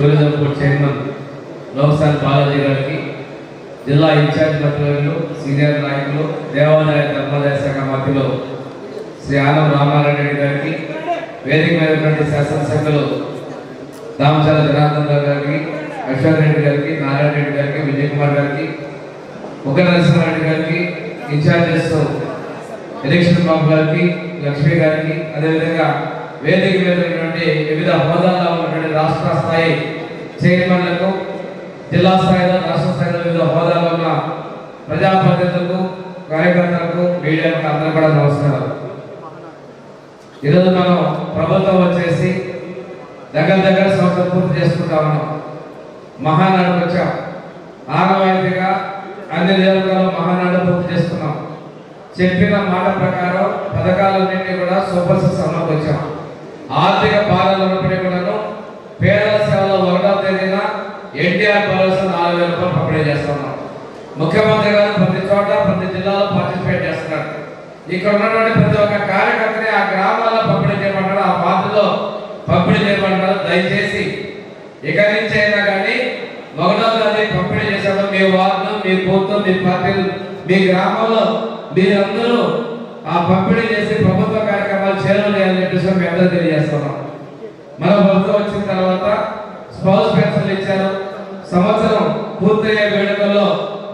Tourism board chairman లోక్సాన్ బాలాజీ గారికి జిల్లా ఇన్ఛార్జ్ మంత్రులు సీనియర్ నాయకులు దేవాదాయ ధర్మాదాయ శాఖ మధ్యలో శ్రీ ఆనం రామారెడ్డి గారికి వేదిక మీద ఉన్నటువంటి శాసనసభ్యులు దామచాల జనార్దన్ రావు గారికి అశ్వర్ రెడ్డి గారికి నారాయణ రెడ్డి గారికి విజయ్ కుమార్ గారికి ముఖ నరసింహారెడ్డి గారికి ఇన్ఛార్జెస్ ఎలక్షన్ బాబు గారికి లక్ష్మి గారికి అదేవిధంగా వేదిక మీద ఉన్నటువంటి వివిధ హోదాల రాష్ట్ర స్థాయి చైర్మన్లకు జిల్లా స్థాయిలో రాష్ట్ర స్థాయిలో వివిధ హోదాలో ఉన్న ప్రజాప్రతినిధులకు కార్యకర్తలకు మీడియాకు అందరూ కూడా నమస్కారం ఈరోజు మనం ప్రభుత్వం వచ్చేసి దగ్గర దగ్గర సంవత్సరం పూర్తి చేసుకుంటా ఉన్నాం. మహానాడు వచ్చాం. ఆనవాయితీగా అన్ని నియోజకవర్గాల్లో మహానాడు పూర్తి చేసుకున్నాం. చెప్పిన మాట ప్రకారం పథకాలన్నింటినీ కూడా సూపర్ సిక్స్ అమలుకు వచ్చాం. ఆర్థిక బాధలు వేల చేస్తున్నాం. ముఖ్యమంత్రి గారు ప్రతి చోట ప్రతి జిల్లాలో పార్టిసిపేట్ చేస్తున్నారు. ఇక్కడ ఉన్నటువంటి ప్రతి ఒక్క కార్యకర్తని ఆ గ్రామాల్లో పంపిణీ చేయమంటారు? ఆ వార్డులో పంపిణీ చేయమంటారు? దయచేసి ఇక నుంచి అయినా కానీ ఒకటో పంపిణీ చేశాము మీ వార్డు మీ బూత్ మీ పార్టీలు మీ గ్రామంలో మీరందరూ ఆ పంపిణీ చేసి ప్రభుత్వ కార్యక్రమాలు చేయాలని అని చెప్పేసి మేము అందరూ తెలియజేస్తున్నాం. మన ప్రభుత్వం వచ్చిన తర్వాత స్పౌస్ పెన్షన్లు ఇచ్చారు. సంవత్సరం పూర్తయ్యే వేడుకల్లో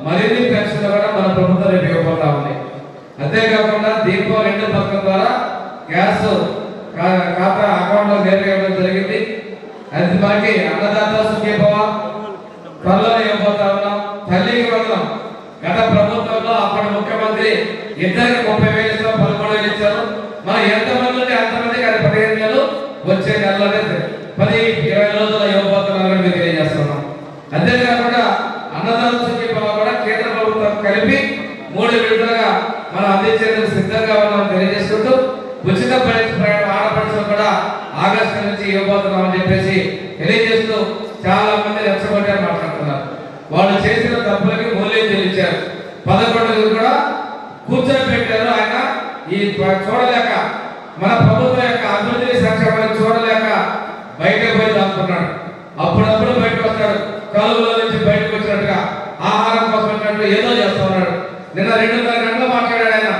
మరిన్ని పెన్షన్లు కూడా మన ప్రభుత్వం రేపు ఇవ్వబోతా ఉంది. అంతేకాకుండా దీపం రెండు పథకం ద్వారా గ్యాస్ కా- ఖాతా అకౌంట్లో నేరుగా ఇవ్వడం జరిగింది. అది మనకి అన్నదాత సుఖీభవ త్వరలో ఇవ్వబోతా ఉన్నాం. తల్లికి వెళ్ళాం గత ప్రభుత్వంలో అప్పటి ముఖ్యమంత్రి ఇద్దరికి ముప్పై వేలు ఇస్తాం పదమూడు వేలు ఇచ్చారు మనం ఎంతమంది ఉంటే అంతమందికి అది పదిహేను వేలు వచ్చే నెలలోనే పది ఇరవై రోజుల్లో ఇవ్వబోతున్నారని మీకు తెలియజేస్తున్నాం అంతేకాకుండా అన్నదాత సుఖీభవ కూడా కేంద్ర ప్రభుత్వం కలిపి మూడు విడుదలగా మనం అందించేందుకు సిద్ధంగా ఉన్నామని తెలియజేసుకుంటూ ఉచిత బయట ప్రయాణం ఆడపడుచులు కూడా ఆగస్టు నుంచి ఇవ్వబోతున్నామని చెప్పేసి తెలియజేస్తూ చాలా మంది రెచ్చగొట్టే మాట్లాడుతున్నారు వాళ్ళు చేసిన తప్పులకి మూల్యం చెల్లించారు. పదకొండు కూడా కూర్చొని పెట్టారు ఆయన. ఈ చూడలేక మన ప్రభుత్వం యొక్క అభివృద్ధి సంక్షేమాన్ని చూడలేక బయటకు పోయి దాక్కున్నాడు. అప్పుడప్పుడు బయటకు వస్తాడు. కలుగులో నుంచి బయటకు వచ్చినట్టుగా ఆహారం కోసం వచ్చినట్టు ఏదో చేస్తున్నాడు నిన్న రెండున్నర గంటలు మాట్లాడాడు ఆయన.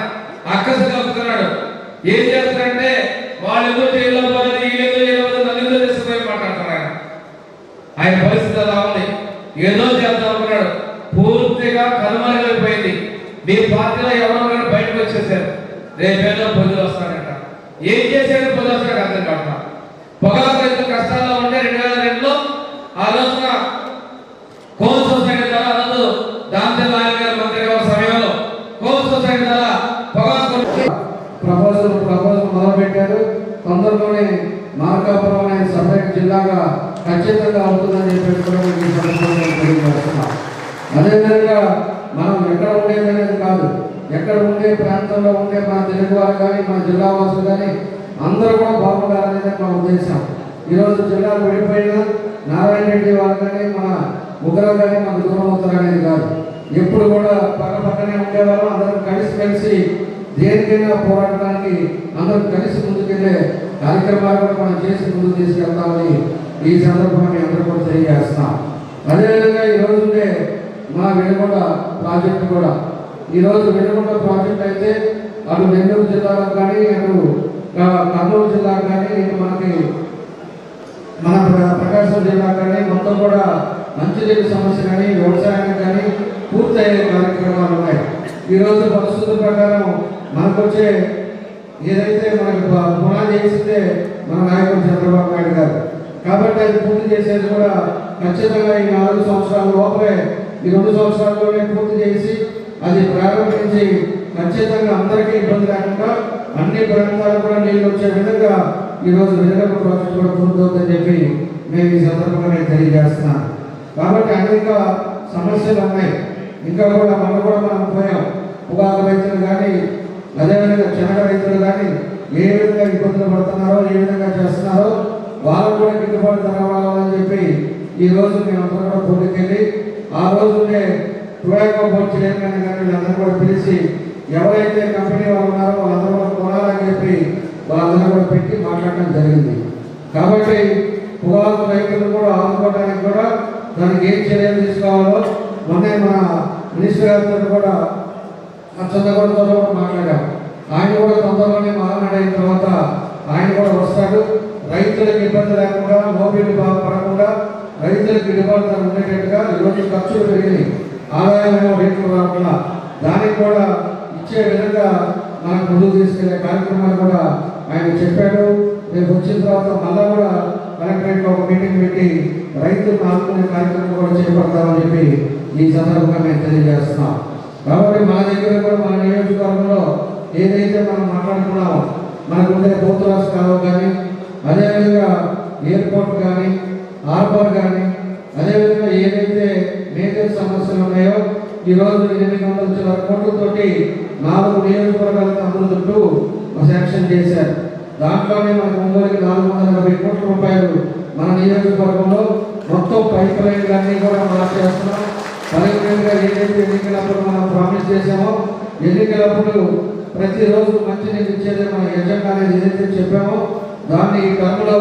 అక్కసు కలుపుతున్నాడు ఏం చేస్తాడంటే వాళ్ళు ఎందుకు చేయడం పోలేదు వీళ్ళు ఎందుకు నన్ను ఎందుకు తీసుకుపోయి మాట్లాడుతున్నాడు ఆయన. ఆయన పరిస్థితి అలా ఉంది. ఏదో చేద్దాం అనుకున్నాడు పూర్తిగా కనుమరుగైపోయింది మీ పార్టీలో ఎవరో బయటకు వచ్చేసారు. రేపేదో పొద్దులు వస్తాడంట ఏం చేశాడు పొద్దు వస్తాడు అర్థం కాక పొగాకు కష్టాల్లో ఉంటే రెండు వేల రెండులో ఆ రోజున కోల్ సొసైటీ ద్వారా ఆ రోజు దాంతే నాయక్ గారు సమయంలో కోల్ సొసైటీ ద్వారా పొగాకు ప్రపోజల్ ప్రపోజల్ మొదలుపెట్టారు. తొందరలోనే మార్కాపురం అనే సపరేట్ జిల్లాగా ఖచ్చితంగా అవుతుందని చెప్పి కూడా అదేవిధంగా మనం ఎక్కడ ఉండేది అనేది కాదు. ఎక్కడ ఉండే ప్రాంతంలో ఉండే మన తెలుగు వారు కానీ మన జిల్లా వాసులు కానీ అందరూ కూడా బాగుండాలనేది మా ఉద్దేశం. ఈరోజు జిల్లాలు విడిపోయిన నారాయణ రెడ్డి వారు కానీ మన ముగ్గురు కానీ మన దూరం అవుతారు అనేది కాదు. ఎప్పుడు కూడా పక్క పక్కనే ఉండేవాళ్ళం. అందరం కలిసి కలిసి దేనికైనా పోరాడడానికి అందరం కలిసి ముందుకెళ్ళే కార్యక్రమాలు కూడా మనం చేసి ముందుకు తీసుకెళ్తామని ఈ సందర్భంగా అందరూ కూడా తెలియజేస్తాం అదేవిధంగా ఈ ఉండే మా వెనుకొండ ప్రాజెక్ట్ కూడా. ఈరోజు వెనుకొండ ప్రాజెక్ట్ అయితే అటు నెల్లూరు జిల్లాలో కానీ అటు కర్నూలు జిల్లా కానీ ఇటు మనకి మన ప్రకాశం జిల్లా కానీ మొత్తం కూడా మంచినీటి సమస్య కానీ వ్యవసాయం కానీ పూర్తయ్యే కార్యక్రమాలు ఉన్నాయి. ఈ రోజు పరిస్థితుల ప్రకారం మనకు వచ్చే ఏదైతే మనకి పునాది చేసిందే మన నాయకుడు చంద్రబాబు నాయుడు గారు. కాబట్టి అది పూర్తి చేసేది కూడా ఖచ్చితంగా ఈ నాలుగు సంవత్సరాల లోపలే ఈ రెండు సంవత్సరాల్లోనే పూర్తి చేసి అది ప్రారంభించి ఖచ్చితంగా అందరికీ ఇబ్బంది లేకుండా అన్ని ప్రాంతాలు కూడా నీళ్ళు వచ్చే విధంగా ఈరోజు రోజు ప్రాజెక్ట్ కూడా పూర్తవుతుందని చెప్పి మేము ఈ సందర్భంగా నేను తెలియజేస్తున్నాను కాబట్టి అనేక సమస్యలు ఉన్నాయి. ఇంకా కూడా మనం కూడా మనం పోయాం. పొగాకు రైతులు కానీ అదేవిధంగా చిన్న రైతులు కానీ ఏ విధంగా ఇబ్బందులు పడుతున్నారో ఏ విధంగా చేస్తున్నారో వాళ్ళు కూడా గిట్టుబాటు ధర రావాలని చెప్పి ఈ రోజు మేము అందరం కూడా పోటీకెళ్ళి ఆ రోజునే ఉండే టొబాకో బోర్డు చైర్మన్ కానీ వీళ్ళందరూ కూడా పిలిచి ఎవరైతే కంపెనీ వాళ్ళు ఉన్నారో వాళ్ళందరూ కూడా కొనాలని చెప్పి వాళ్ళందరూ కూడా పెట్టి మాట్లాడడం జరిగింది. కాబట్టి పొగాకు రైతులు కూడా ఆదుకోవడానికి కూడా దానికి ఏం చర్యలు తీసుకోవాలో మొన్నే మన మినిస్టర్ గారితో కూడా ఆ చంద్రబాబుతో కూడా మాట్లాడాం. ఆయన కూడా తొందరలోనే మాట్లాడిన అయిన తర్వాత ఆయన కూడా వస్తాడు. రైతులకు ఇబ్బంది లేకుండా మోబీలు బాధపడకుండా రైతులకు గిట్టుబాటు ఉండేటట్టుగా ఈరోజు ఖర్చులు పెరిగినాయి. ఆదాయం రేట్లు రాకుండా దానికి కూడా ఇచ్చే విధంగా మనం ముందుకు తీసుకెళ్ళే కార్యక్రమాలు కూడా ఆయన చెప్పాడు. రేపు వచ్చిన తర్వాత మళ్ళా కూడా కలెక్టరేట్లో ఒక మీటింగ్ పెట్టి రైతులు ఆదుకునే కార్యక్రమం కూడా చేపడతామని చెప్పి ఈ సందర్భంగా మేము తెలియజేస్తున్నాం. కాబట్టి మా దగ్గర కూడా మన నియోజకవర్గంలో ఏదైతే మనం మాట్లాడుకున్నామో మనకు ఉండే పోతురాస్ కావు కానీ అదేవిధంగా ఎయిర్పోర్ట్ కానీ ఆర్బర్ కానీ అదేవిధంగా ఏదైతే మేజర్ సమస్యలు ఉన్నాయో ఈ రోజు ఎనిమిది వందల చిల్లర కోట్లతోటి నాలుగు నియోజకవర్గాలకు అందుతుంటూ శాంక్షన్ చేశారు. దాంట్లోనే మనకు ఒంగోలుకి నాలుగు వందల యాభై కోట్ల రూపాయలు మన నియోజకవర్గంలో మొత్తం పైప్ లైన్లన్నీ కూడా మనం చేస్తున్నాం. పర్యటనగా ఏదైతే ఎన్నికలప్పుడు మనం ప్రామిస్ చేశామో ఎన్నికలప్పుడు ప్రతిరోజు మంచి నీళ్ళు ఇచ్చేది మన ఎజెండా అనేది ఏదైతే చెప్పామో దాన్ని ఈ టర్మ్లో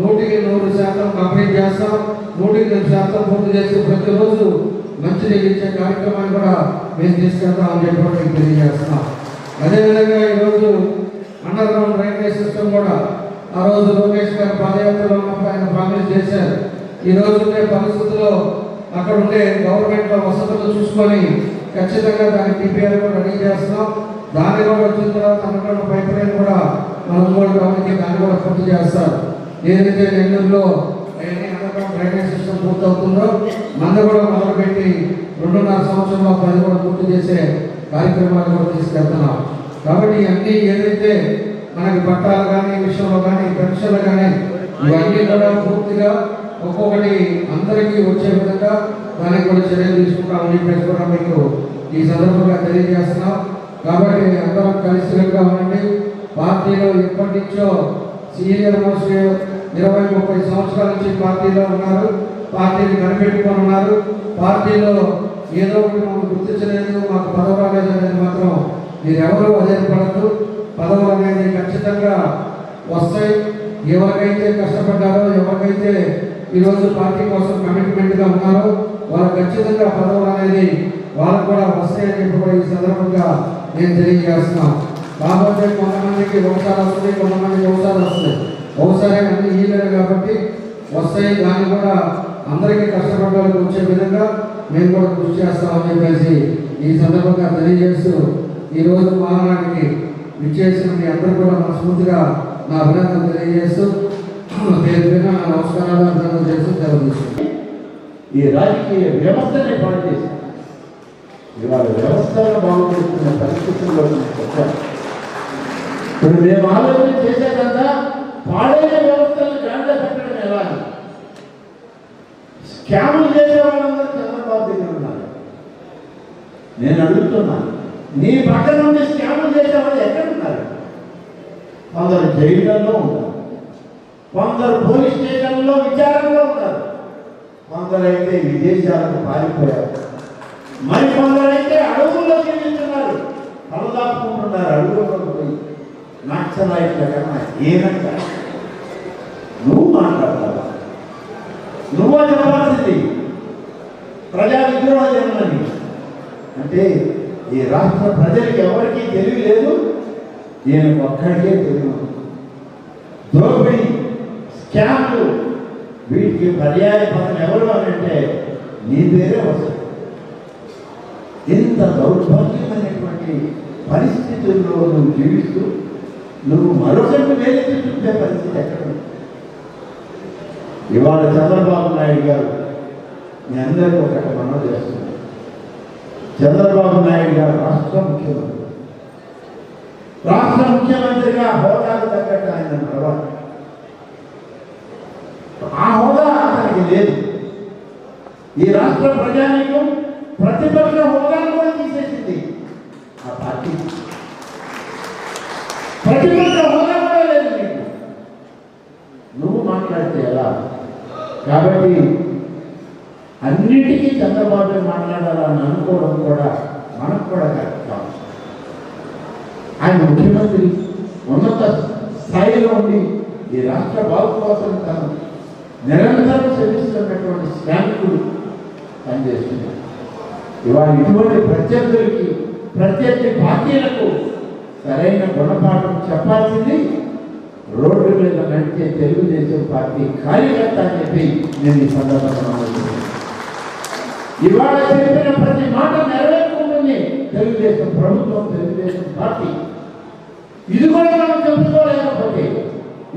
నూటికి నూరు శాతం కంప్లీట్ చేస్తాం. నూటికి నూరు శాతం పూర్తి చేసి ప్రతిరోజు మంచి నీళ్ళు ఇచ్చే కార్యక్రమాన్ని కూడా మేము తీసుకెళ్తామని చెప్పి కూడా మీకు తెలియజేస్తున్నాం. అదేవిధంగా ఈరోజు అండర్ గ్రౌండ్ రైల్వే సిస్టమ్ కూడా ఆ రోజు లోకేష్ గారు పాదయాత్రలో ఉన్నప్పుడు ఆయన ప్రామిస్ చేశారు. ఈ రోజు ఉండే పరిస్థితుల్లో అక్కడ ఉండే గవర్నమెంట్ వసతులు చూసుకొని ఖచ్చితంగా దాని టీపీఆర్ కూడా రెడీ చేస్తున్నాం దాన్ని కూడా వచ్చిన తర్వాత అనుకున్న పైప్ లైన్ కూడా మనం ఒంగోలు దాన్ని కూడా పూర్తి చేస్తారు. ఏదైతే నెల్లూరులో డ్రైనేజ్ సిస్టమ్ పూర్తవుతుందో మంద కూడా మొదలుపెట్టి రెండున్నర సంవత్సరంలో పది కూడా పూర్తి చేసే కార్యక్రమాలు కూడా తీసుకెళ్తున్నాం. కాబట్టి అన్నీ ఏదైతే మనకి పట్టాలు కానీ విషయంలో కానీ పెన్షన్లు కానీ ఇవన్నీ కూడా పూర్తిగా ఒక్కొక్కటి అందరికీ వచ్చే విధంగా దానికి కూడా చర్యలు తీసుకుంటామని చెప్పేసి కూడా మీకు ఈ సందర్భంగా తెలియజేస్తున్నాం. కాబట్టి అందరం కలిసిగా ఉండండి. పార్టీలో ఎప్పటి నుంచో సీనియర్ మోస్ట్ ఇరవై ముప్పై సంవత్సరాల నుంచి పార్టీలో ఉన్నారు. పార్టీని కనిపెట్టుకొని ఉన్నారు పార్టీలో ఏదో ఒకటి మాకు గుర్తించలేదు మాకు పదవి రాలేదు అనేది మాత్రం మీరెవరూ అదేపడద్దు పదవులు అనేది ఖచ్చితంగా వస్తాయి. ఎవరికైతే కష్టపడ్డారో ఎవరికైతే ఈరోజు పార్టీ కోసం కమిట్మెంట్గా ఉన్నారో వాళ్ళు ఖచ్చితంగా పదవులు అనేది వాళ్ళకు కూడా వస్తాయని చెప్పి కూడా ఈ సందర్భంగా నేను తెలియజేస్తున్నాను. కాకపోతే కొంతమందికి ఒకసారి వస్తుంది కొంతమందికి ఒకసారి వస్తుంది. వ్యవసాయం అన్ని ఇయ్యలేదు కాబట్టి వస్తాయి దాన్ని కూడా అందరికీ కష్టపడడానికి వచ్చే విధంగా మేము కూడా కృషి చేస్తామని చెప్పేసి ఈ సందర్భంగా తెలియజేస్తూ ఈరోజు రోజు మహానాడికి విచ్చేసిన మీ అందరూ కూడా మనస్ఫూర్తిగా నా అభినందన తెలియజేస్తూ పేరు పేరున నా నమస్కారాలు అభినందన చేస్తూ తెలియజేస్తాను ఈ రాజకీయ వ్యవస్థనే పాటు చేశారు ఇవాళ వ్యవస్థను బాగుపడుతున్న పరిస్థితుల్లో వచ్చారు ఇప్పుడు మేము ఆలోచన చేసేదంతా పాడైన వ్యవస్థలను గాడిలో పెట్టడం ఎలా అని. స్కాములు చేసే వాళ్ళందరూ చంద్రబాబు దగ్గర ఉన్నారు. నేను అడుగుతున్నాను నీ పక్కన నుండి స్కాములు చేసే వాళ్ళు ఎక్కడ ఉన్నారు? కొందరు జైళ్ళల్లో ఉన్నారు. కొందరు పోలీస్ స్టేషన్లో విచారణలో ఉన్నారు. కొందరైతే విదేశాలకు పారిపోయారు. మరి కొందరైతే అడవుల్లో జీవిస్తున్నారు. తలదాపుకుంటున్నారు అడుగులో పోయి. నక్సలైట్ల కన్నా ఏనంట నువ్వు మాట్లాడతావా? నువ్వు చెప్పాల్సింది. ప్రజా విద్రోహ జన్మని అంటే ఈ రాష్ట్ర ప్రజలకు ఎవరికీ తెలివి లేదు నేను ఒక్కడికే తెలియదు దోపిడీ స్కామ్లు వీటికి పర్యాయ పదం ఎవరు అని అంటే నీ పేరే వస్తుంది. ఇంత దౌర్భాగ్యమైనటువంటి పరిస్థితుల్లో నువ్వు జీవిస్తూ నువ్వు మరొకరిని వేలెత్తి చూపే పరిస్థితి ఎక్కడ? ఇవాళ చంద్రబాబు నాయుడు గారు మీ అందరికీ ఒక మనం చేస్తున్నారు. చంద్రబాబు నాయుడు గారు రాష్ట్ర ముఖ్యమంత్రి. రాష్ట్ర ముఖ్యమంత్రిగా హోదాకు తగ్గట్టు ఆయన నడవాలి ఆ హోదా అతనికి లేదు. ఈ రాష్ట్ర ప్రజానీకం ప్రతిపక్ష హోదాను కూడా తీసేసింది. ఆ పార్టీ. ప్రతిపక్ష హోదా కూడా లేదు నీకు. నువ్వు మాట్లాడితే ఎలా? కాబట్టి అన్నిటికీ చంద్రబాబు మాట్లాడాలని అనుకోవడం కూడా మనకు కూడా కరెక్ట్ ఆయన ముఖ్యమంత్రి ఉన్నత స్థాయిలో ఉండి ఈ రాష్ట్ర బాగు కోసం తను నిరంతరం శ్రమిస్తున్నటువంటి శ్రామికుడు పనిచేస్తున్నారు ఇవాళ ఇటువంటి ప్రత్యర్థులకి ప్రత్యర్థి పార్టీలకు సరైన గుణపాఠం చెప్పాల్సింది. రోడ్డు మీద నడిచే తెలుగుదేశం పార్టీ కార్యకర్త అని చెప్పి నేను ఈ సందర్భంగా ఇవాళ చెప్పిన ప్రతి మాట నెరవేర్చుకుంటుంది తెలుగుదేశం ప్రభుత్వం తెలుగుదేశం పార్టీ. ఇది కూడా మనం చెప్పుకోలేకపోతే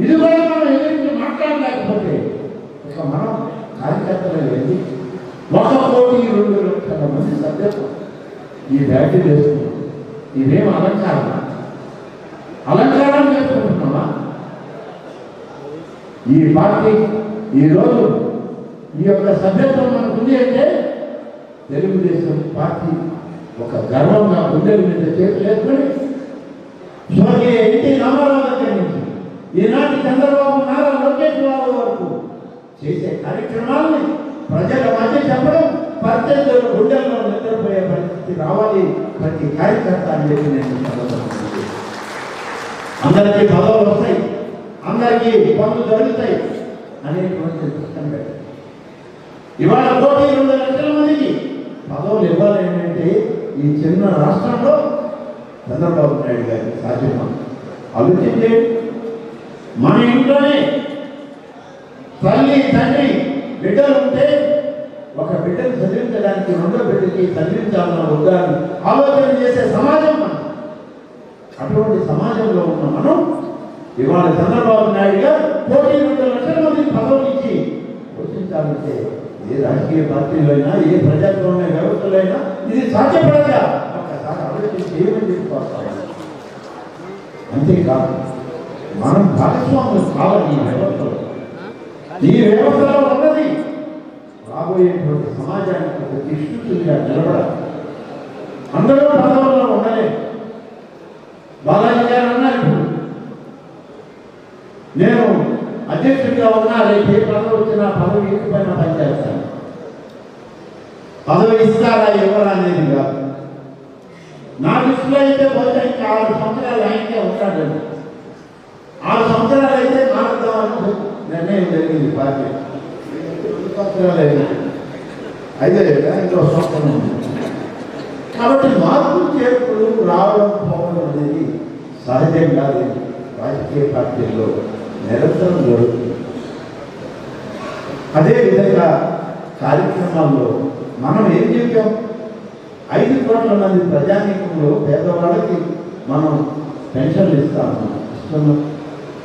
ఇది కూడా మనం ఎదురించి మాట్లాడలేకపోతే ఇక మనం కార్యకర్తలు వెళ్ళి ఒక కోటి రెండు లక్షల మంది సభ్యులు ఈ బ్యాటరీ వేసుకున్నాం ఇదేం అలంకారమా? ఈ పార్టీ ఈరోజు ఈ యొక్క సభ్యత్వం మనకు ఉంది అంటే తెలుగుదేశం పార్టీ ఒక గర్వంగా గుండెల మీద చేతులు స్వర్గీయ ఎన్టీ రామారావు దగ్గర నుంచి ఈనాటి చంద్రబాబు నారా లోకేష్ బాబు వరకు చేసే కార్యక్రమాల్ని ప్రజల మధ్య చెప్పడం ప్రత్యర్థులు గుండెల్లో నిద్రపోయే పరిస్థితి రావాలి. ప్రతి కార్యకర్త అని చెప్పి నేను అందరికీ పదవులు వస్తాయి. అందరికీ పనులు జరుగుతాయి. అనేటువంటి పుస్తకం పెట్టారు ఇవాళ కోటి ఇరవై లక్షల మందికి పదవులు ఇవ్వాలి ఏంటంటే ఈ చిన్న రాష్ట్రంలో చంద్రబాబు నాయుడు గారికి సాధ్యమా? అభివృద్ధి మన ఇంట్లోనే తల్లి తండ్రి బిడ్డలు ఉంటే ఒక బిడ్డను చదివించడానికి రెండో బిడ్డకి చదివించాలన్న ఉద్దాన్ని ఆలోచన చేసే సమాజం మనం. అటువంటి సమాజంలో ఉన్న మనం ఇవాళ చంద్రబాబు నాయుడు గారు కోటి రెండు లక్షల మంది పదవులు ఇచ్చి పోషించాలంటే ఏ రాజకీయ పార్టీలో అయినా ఏ ప్రజాస్వామ్య వ్యవస్థలో అయినా ఇది సాధ్యపడక. ఒక్కసారి ఆలోచించి ఏమని చెప్పుకోవాలి అంతేకాదు మనం భాగస్వామ్యం కావాలి ఈ వ్యవస్థలో. ఈ వ్యవస్థలో ఉన్నది రాబోయేటువంటి సమాజానికి ఒక దిష్టిగా నిలబడాలి. అందరూ పదవుల్లో ఉండలేదు బాలాజీ గారు అన్నారు నేను అధ్యక్షుడిగా ఉన్నా రేపు ఏ పదవి వచ్చినా పదవి ఇంటి పైన పనిచేస్తాను. పదవి ఇస్తారా ఎవరా అనేది కాదు. నా దృష్టిలో అయితే పోతే ఇంకా ఆరు సంవత్సరాలు ఆయనకే ఉంటాడు. ఆరు సంవత్సరాలు అయితే మారుద్దామని నిర్ణయం జరిగింది పార్టీ. సంవత్సరాలు అయితే ఇంకో సంవత్సరం ఉంది. కాబట్టి మార్పు చేర్పులు రావడం పోవడం అనేది సహజం కాదు రాజకీయ పార్టీల్లో నిరంతరం జరుగుతుంది అదేవిధంగా కార్యక్రమాల్లో మనం ఏం చెప్పాం? ఐదు కోట్ల మంది ప్రజానీకంలో పేదవాళ్ళకి మనం పెన్షన్లు ఇస్తాము ఇస్తున్నాం.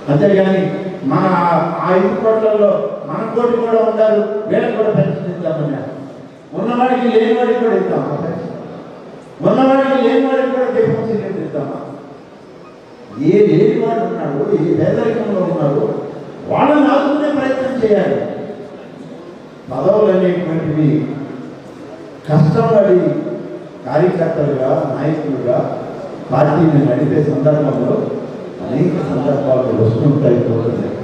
అంతేగాని మన ఆ- ఐదు కోట్లలో మన కోటి కూడా ఉండాలి వీళ్ళకి కూడా పెన్షన్ ఇద్దామన్నారు ఉన్నవాడికి లేనివాడికి కూడా ఇద్దామా పెన్షన్. ఉన్నవాడికి లేనివాడికి కూడా దీపం ఇద్దామా ఏ లేనివాడు ఉన్నాడు ఏ పేదరికంలో ఉన్నాడు వాళ్ళని ఆదుకునే ప్రయత్నం చేయాలి. పదవులు అనేటువంటివి కష్టపడి కార్యకర్తలుగా నాయకులుగా పార్టీని నడిపే సందర్భంలో అనేక సందర్భాలు వస్తుంటాయి పోతున్నాయి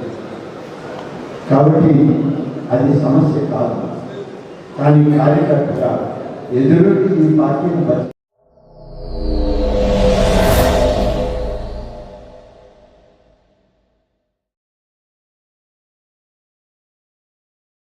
కాబట్టి అది సమస్య కాదు. కానీ కార్యకర్తగా ఎదురు ఈ పార్టీని